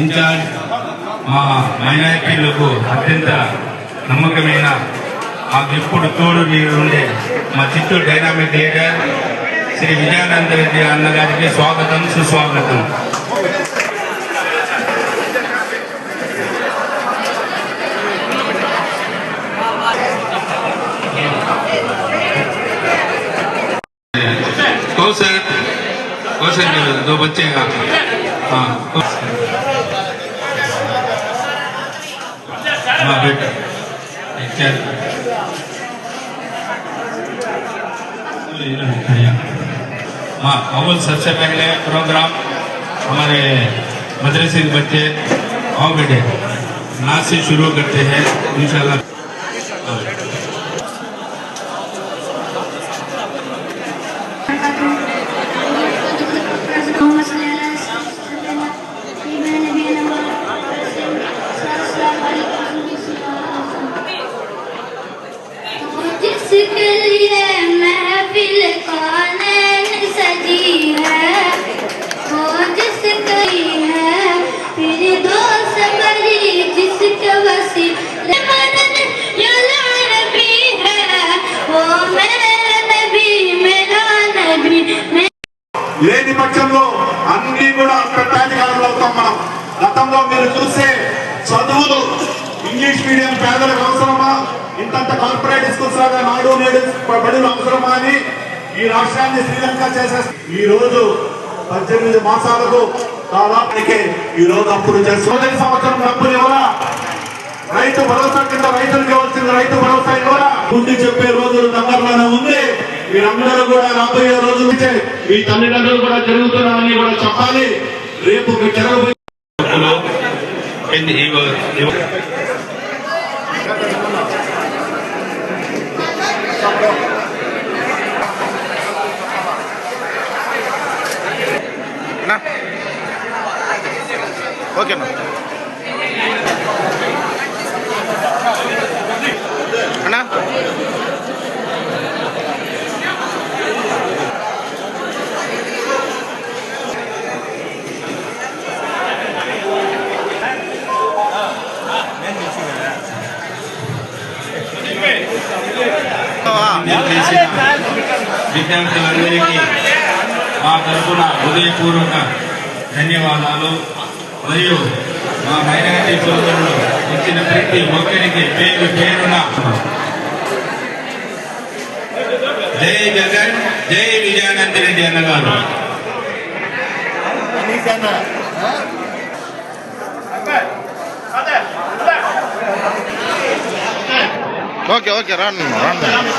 Incharge మా మైనారిటీలకు అత్యంత నమ్మకమైన మాకు ఎప్పుడు తోడు నీరు ఉండే మా చిత్తూరు డైనామిక్ లీడర్ శ్రీ విజయానంద రెడ్డి అన్నగారికి స్వాగతం సుస్వాగతం कौशल कौशल के दो बच्चे हैं हाँ कौशल। हाँ सबसे पहले प्रोग्राम हमारे मदरसे बच्चे और बेटे नाच से शुरू करते हैं इंशाल्लाह పక్షంలో అన్ని కూడా పెట్టాధికారులు అవుతాం మనం. గతంలో మీరు చూస్తే చదువులు ఇంగ్లీష్ మీడియం పేదలకు అవసరమా? ఇంతంత కార్పొరేట్ స్కూల్స్ లాగా నాడు నేడు బడులు అవసరమా అని ఈ రాష్ట్రాన్ని శ్రీలంక చేసేస్తారు ఈ రోజు పద్దెనిమిది మాసాలకు దాదాపుకే ఈ రోజు అప్పుడు చేస్తుంది సంవత్సరం డబ్బులు ఇవ్వరా రైతు భరోసా కింద రైతులకు ఇవ్వాల్సిన రైతు భరోసా ఇవ్వరా ముందు చెప్పే రోజులు దగ్గరలోనే ఉంది. మీరందరూ కూడా రాబోయే రోజులు మీ తల్లిదండ్రులు కూడా జరుగుతున్నారని కూడా చెప్పాలి. రేపు మీ జరగబోయే ఓకే ఓకేనా మా తరఫున హృదయపూర్వక ధన్యవాదాలు. మరియు మా మైనారిటీ సోదరులు ఇచ్చిన ప్రతి ఒక్కరికి పేరు పేరున జై జగన్ జై విజయానంద రెడ్డి అన్నగారు. ఓకే ఓకే రాను రాను.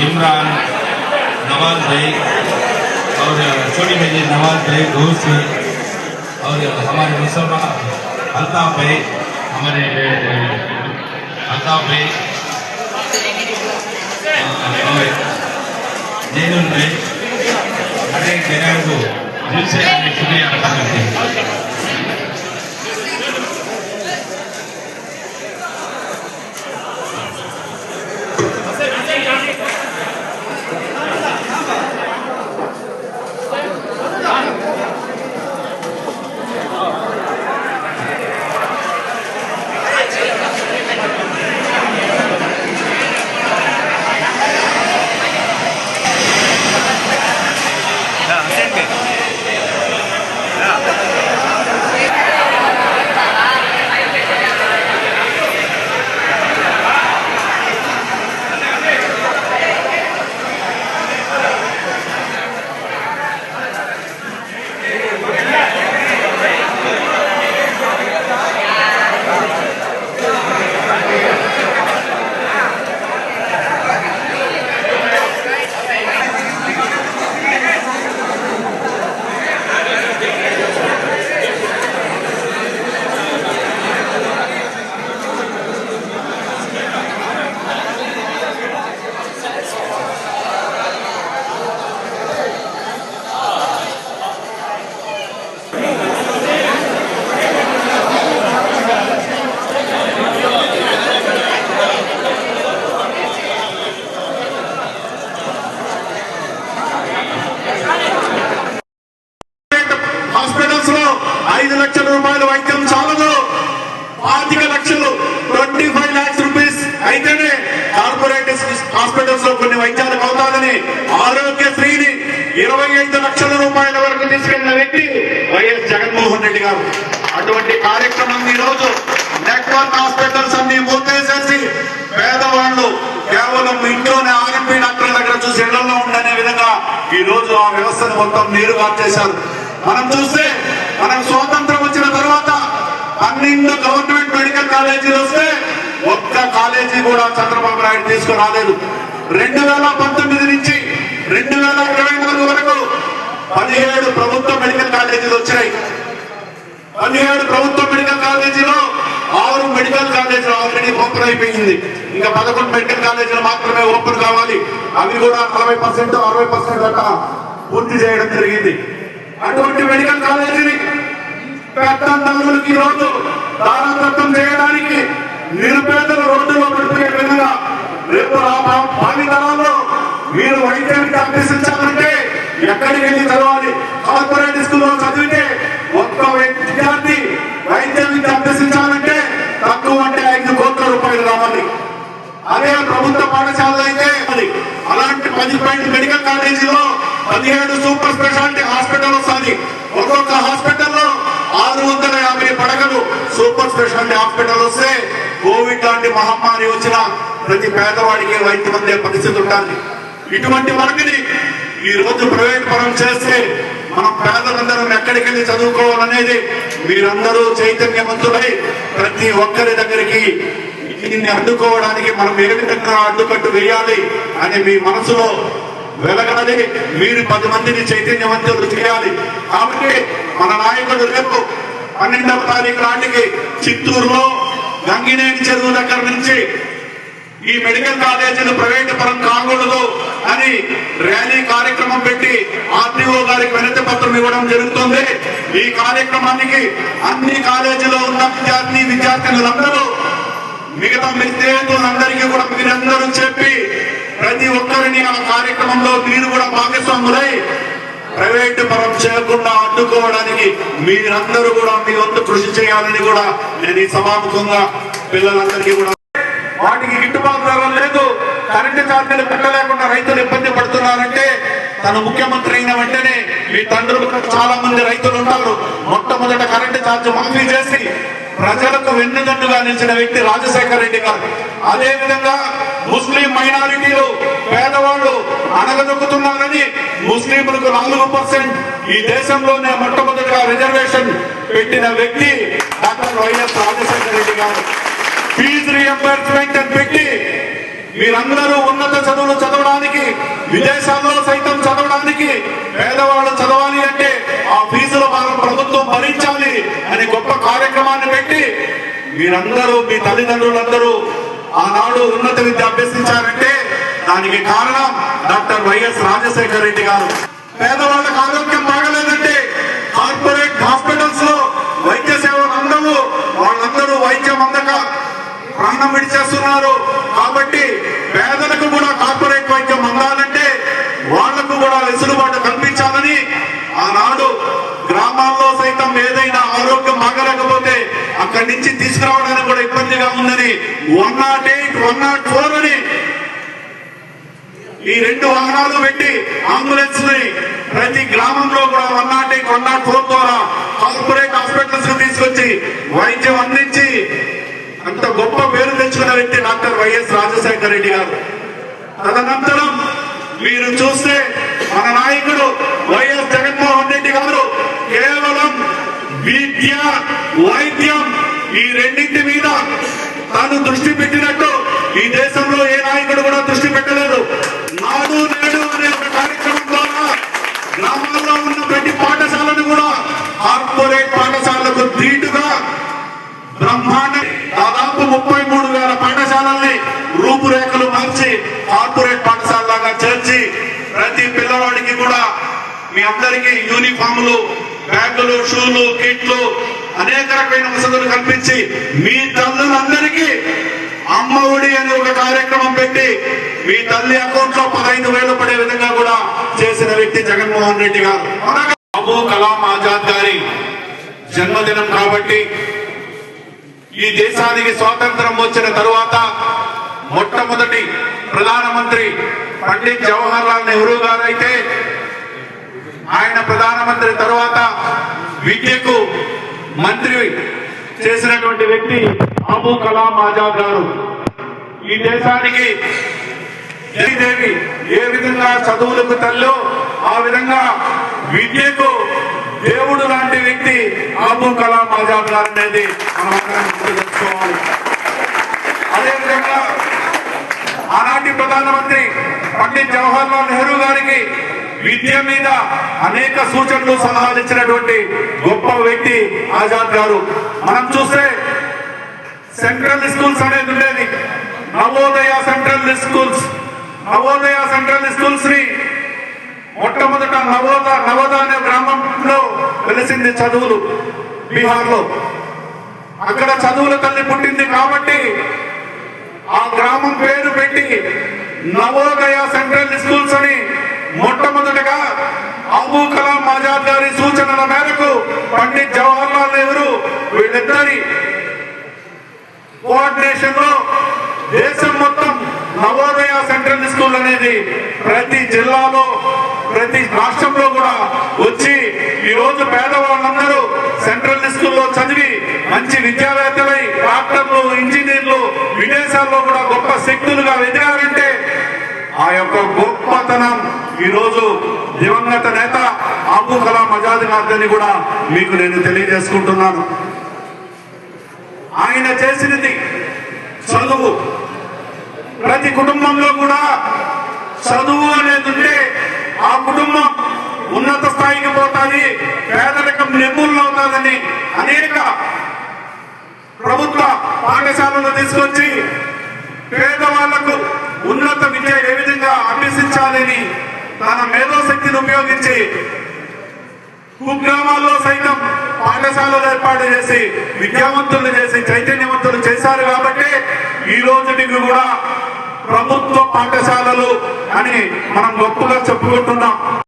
इमरान नवाज़ भाई और छोटी बेटी नवाज़ भाई घोष और हमारे मुसलमान अल्ताफ भाई हमारे अल्ताफ भाई जैनुल भाई हर एक को दिल से शुक्रिया अदा करते हैं జగన్మోహన్ అటువంటి కార్యక్రమం ఈ రోజు నెట్వర్క్ హాస్పిటల్స్ అన్ని మూతేసేసి పేదవాళ్ళు కేవలం ఇంట్లోనే ఆర్ఎంపీ డాక్టర్ దగ్గర చూసి ఇళ్ళలో ఉండనే విధంగా ఈ రోజు ఆ వ్యవస్థను మొత్తం నీరు చేశారు. మనం చూస్తే మనకు స్వాతంత్రం వచ్చిన తర్వాత పన్నెండు గవర్నమెంట్ మెడికల్ కాలేజీలు వస్తే ఒక్క కాలేజీ కూడా చంద్రబాబు నాయుడు తీసుకురాలేదు రెండు వేల పంతొమ్మిది నుంచి రెండు వేల ఇరవై నాలుగు వరకు పదిహేడు ప్రభుత్వ మెడికల్ కాలేజీలు వచ్చినాయి. పదిహేడు ప్రభుత్వ మెడికల్ కాలేజీలో ఆరు మెడికల్ కాలేజీలు ఆల్రెడీ ఓపెన్ అయిపోయింది. ఇంకా పదకొండు మెడికల్ కాలేజీలు మాత్రమే ఓపెన్ కావాలి. అవి కూడా నలభై పర్సెంట్ అరవై పర్సెంట్ దాకా పూర్తి చేయడం జరిగింది. అటువంటి మెడికల్ కాలేజీని పెద్దందరులకి ఈరోజు రోజు చేయడానికి నిరుపేదల రోడ్డులో పడిపోయే విధంగా రేపు రా- మీరు వైద్యానికి అభ్యసించాలంటే ఎక్కడికి వెళ్ళి చదవాలి? కార్పొరేట్ స్కూల్లో చదివితే ఒక్క విద్యార్థి వైద్య విద్య అభ్యసించాలంటే తక్కువ అంటే ఐదు కోట్ల రూపాయలు కావాలి అదే ప్రభుత్వ పాఠశాలలు అయితే అది. పది పాయింట్ మెడికల్ కాలేజీలో పదిహేడు సూపర్ స్పెషాలిటీ హాస్పిటల్ వస్తుంది. ఒక్కొక్క హాస్పిటల్లో ఆరు వందల యాభై పడకలు సూపర్ స్పెషాలిటీ హాస్పిటల్ వస్తే కోవిడ్ లాంటి మహమ్మారి వచ్చిన ప్రతి పేదవాడికి వైద్యం అందే పరిస్థితి ఉంటుంది. ఇటువంటి వర్క్ని ఈ రోజు ప్రైవేట్ పరం చేస్తే మన పేదలందరం ఎక్కడికి వెళ్ళి చదువుకోవాలనేది మీరందరూ చైతన్యవంతులై ప్రతి ఒక్కరి దగ్గరికి దీన్ని అడ్డుకోవడానికి మనం ఏ విధంగా అడ్డుకట్టు వేయాలి అని మీ మనసులో వెలగాలి మీరు పది మందిని చైతన్యవంతులు చేయాలి. కాబట్టి మన నాయకుడు రేపు పన్నెండవ తారీఖు నాటికి చిత్తూరులో గంగినేని చెరువు దగ్గర నుంచి ఈ మెడికల్ కాలేజీలు ప్రైవేట్ పరం కాకూడదు అని ర్యాలీ కార్యక్రమం పెట్టి ఆర్టీఓ గారికి వినతి పత్రం ఇవ్వడం జరుగుతుంది. ఈ కార్యక్రమానికి అన్ని కాలేజీలో ఉన్న విద్యార్థి విద్యార్థినులందరూ మిగతా విద్యార్థులందరికీ కూడా మీరందరూ చెప్పి ప్రతి ఒక్కరిని ఆ కార్యక్రమంలో మీరు కూడా భాగస్వాములై ప్రైవేట్ పరం చేయకుండా అడ్డుకోవడానికి మీరందరూ కూడా మీ వంతు కృషి చేయాలని కూడా నేను ఈ సమాముఖంగా పిల్లలందరికీ కూడా వాటికి గిట్టుబాటు ధర లేదు. కరెంటు ఛార్జీలు పెట్టలేకుండా రైతులు ఇబ్బంది పడుతున్నారంటే తను ముఖ్యమంత్రి అయిన వెంటనే మీ తండ్రులు చాలా మంది రైతులు ఉంటారు. మొట్టమొదట కరెంటు ఛార్జ్ మాఫీ చేసి ప్రజలకు వెన్నుదండుగా నిలిచిన వ్యక్తి రాజశేఖర రెడ్డి గారు. అదే విధంగా ముస్లిం మైనారిటీలు పేదవాళ్ళు అణగదొక్కుతున్నారని ముస్లింలకు నాలుగు పర్సెంట్ ఈ దేశంలోనే మొట్టమొదటిగా రిజర్వేషన్ పెట్టిన వ్యక్తి డాక్టర్ వైఎస్ రాజశేఖర రెడ్డి గారు. ఫీజు రియంబర్స్మెంట్ అని పెట్టి మీరందరూ ఉన్నత చదువులు చదవడానికి విదేశాల్లో సైతం చదవడానికి పేదవాళ్ళు చదవాలి అంటే ఆ ఫీజుల భాగం ప్రభుత్వం భరించాలి అనే గొప్ప కార్యక్రమాన్ని పెట్టి మీరందరూ మీ తల్లిదండ్రులందరూ ఆనాడు ఉన్నత విద్య అభ్యసించారంటే దానికి కారణం డాక్టర్ వైఎస్ రాజశేఖర రెడ్డి గారు. పేదవాళ్ళకి ఆరోగ్యం బాగలేదంటే కార్పొరేట్ హాస్పిటల్స్లో వైద్య సేవలు అందరూ వాళ్ళందరూ వైద్యం అందక ప్రాణం విడిచేస్తున్నారు. కాబట్టి పేదలకు కూడా కార్పొరేట్ వైద్యం అందాలంటే వాళ్ళకు కూడా వెసులుబాటు కల్పించాలని ఆనాడు గ్రామాల్లో సైతం ఏదైనా ఆరోగ్యం బాగలేకపోతే అక్కడి నుంచి తీసుకురావడానికి కూడా ఇబ్బందిగా ఉందని one nought eight one nought four అని ఈ రెండు వాహనాలు పెట్టి అంబులెన్స్ని ప్రతి గ్రామంలో కూడా one nought eight one nought four ద్వారా కార్పొరేట్ హాస్పిటల్స్ తీసుకొచ్చి వైద్యం అందించి అంత గొప్ప పేరు తెచ్చుకున్న వ్యక్తి డాక్టర్ వైఎస్ రాజశేఖర రెడ్డి గారు. తదనంతరం మీరు చూస్తే మన నాయకుడు వైఎస్ జగన్మోహన్ రెడ్డి గారు కేవలం విద్య వైద్యం ఈ రెండింటి మీద తాను దృష్టి పెట్టినట్టు ఈ దేశంలో ఏ నాయకుడు కూడా దృష్టి పెట్టలేదు. నాడు నేడు అనే ఒక కార్యక్రమం ద్వారా గ్రామాల్లో ఉన్న ప్రతి పాఠశాలను కూడా కార్పొరేట్ పాఠశాలకు ధీటుగా కార్పొరేట్ పాఠశాల లాగా చేర్చి ప్రతి పిల్లవాడికి కూడా మీ అందరికీ యూనిఫామ్లు బ్యాగులు షూలు కిట్లు అనేక రకమైన వసతులు కల్పించి మీ తల్లులందరికీ అమ్మ ఒడి అనే ఒక కార్యక్రమం పెట్టి మీ తల్లి అకౌంట్లో పదహైదు వేలు పడే విధంగా కూడా చేసిన వ్యక్తి జగన్మోహన్ రెడ్డి గారు. అబూ కలాం ఆజాద్ గారి జన్మదినం కాబట్టి ఈ దేశానికి స్వాతంత్రం వచ్చిన తరువాత మొట్టమొదటి ప్రధానమంత్రి పండిత్ జవహర్ లాల్ నెహ్రూ గారు అయితే ఆయన ప్రధానమంత్రి తర్వాత విద్యకు మంత్రి చేసినటువంటి వ్యక్తి అబు కలాం ఆజాద్ గారు. ఈ దేశానికి దేవి ఏ విధంగా చదువులకు తల్లో ఆ విధంగా విద్యకు దేవుడు లాంటి వ్యక్తి అబు కలాం ఆజాద్ గారు అనేది మనం అదేవిధంగా ప్రధానమంత్రి పండిత్ జవహర్ లాల్ నెహ్రూ గారికి విద్య మీద అనేక సూచనలు సలహాలు ఇచ్చినటువంటి గొప్ప వ్యక్తి ఆజాద్ గారు. మనం చూస్తే సెంట్రల్ స్కూల్స్ అనేది ఉండేది. Navodaya central schools. Navodaya central స్కూల్స్ని మొట్టమొదట నవోద నవోద అనే గ్రామంలో వెలిసింది చదువులు బీహార్లో అక్కడ చదువుల తల్లి పుట్టింది కాబట్టి ఆ గ్రామం పేరు పెట్టి నవోదయ సెంట్రల్ స్కూల్స్ అని మొట్టమొదటిగా అబూ కలాం ఆజాద్ గారి సూచనల మేరకు పండిత్ జవహర్ లాల్ నెహ్రూ వీళ్ళిద్దరి కోఆర్డినేషన్లో దేశం మొత్తం నవోదయ అనేది ప్రతి జిల్లాలో ప్రతి రాష్ట్రంలో కూడా వచ్చి ఈ రోజు పేదవాళ్ళందరూ సెంట్రల్ స్కూల్లో చదివి మంచి విద్యావేత్తలై డాక్టర్లు ఇంజనీర్లు విదేశాల్లో కూడా గొప్ప శక్తులుగా ఎదిగారంటే ఆ యొక్క గొప్పతనం ఈ రోజు దివంగత నేత అబు కలాం ఆజాద్ గారిని కూడా మీకు నేను తెలియజేసుకుంటున్నాను. ఆయన చేసినది చదువు. ప్రతి కుటుంబంలో కూడా చదువు అనేది ఉంటే ఆ కుటుంబం ఉన్నత స్థాయికి పోతుంది పేదరికం నిర్మూలన అనేక ప్రభుత్వ పాఠశాలలు తీసుకొచ్చి పేదవాళ్ళకు ఉన్నత విద్య ఏ విధంగా అభ్యసించాలని తన మేధోశక్తిని ఉపయోగించి కుగ్రామాల్లో సైతం పాఠశాలలు ఏర్పాటు చేసి విద్యావంతులు చేసి చైతన్యవంతులు చేశారు కాబట్టి ఈ రోజుకి కూడా ప్రభుత్వ పాఠశాలలు అని మనం గొప్పగా చెప్పుకుంటున్నాం.